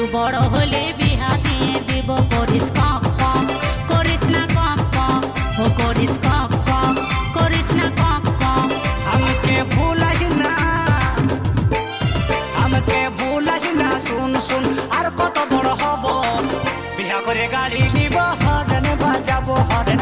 একটু বড় হলে বিহা দিয়ে দিব, করিস কক কক, করিস না কক কক, ও করিস কক কক, করিস না কক কক। আমাকে ভুলাস না, আমাকে ভুলাস না, শুন শুন, আর কত বড় হব। বিয়া করে গাড়ি নিব, হরেন বাজাবো, হরেন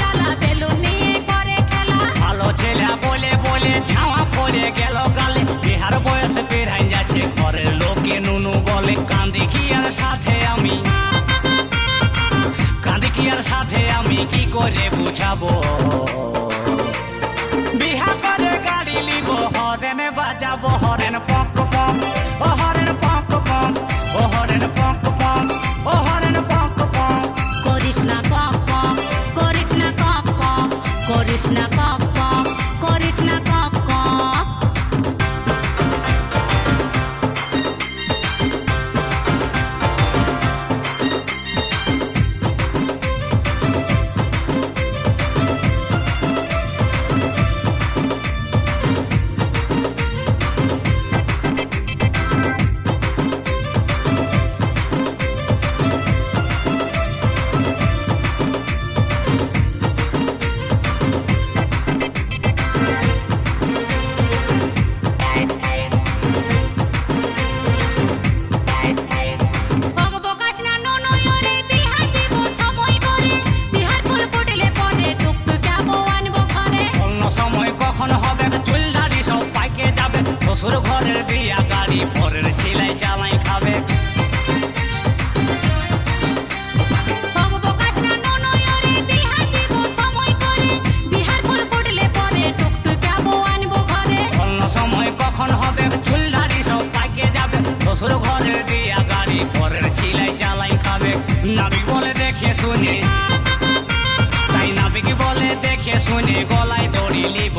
জ্বালা বেলুন নিয়ে করে খেলা। ভালো ছেলে বলে বলে ঝামা পড়ে গেল গালে বিহার বয়স বেড়াই যাচ্ছে ঘরের লোকে নুনু বলে। কান্দি কি আর সাথে আমি? কান্দি কি আর সাথে আমি কি করে বুঝাবো? হরেন বাজাবো হরেন পঙ্ক ও হরেন পঙ্ক ও হরেন পক শ্বশুর ঘরের বিয়া গাড়ি পরের ছিলাই চালাই খাবে। নাবিক বলে দেখে শুনে। তাই নাবিক বলে দেখে শুনে গলায় দড়ি লিব।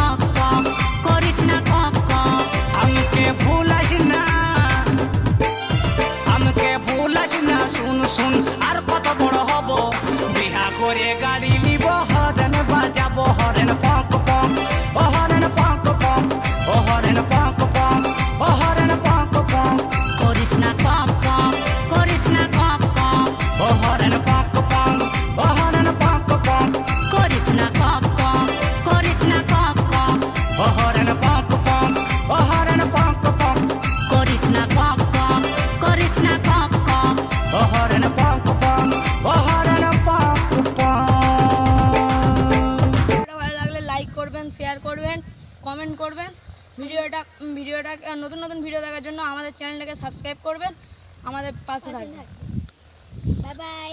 কমেন্ট করবেন। ভিডিওটা ভিডিওটা, নতুন নতুন ভিডিও দেখার জন্য আমাদের চ্যানেলটাকে সাবস্ক্রাইব করবেন। আমাদের পাশে থাকবেন। Bye bye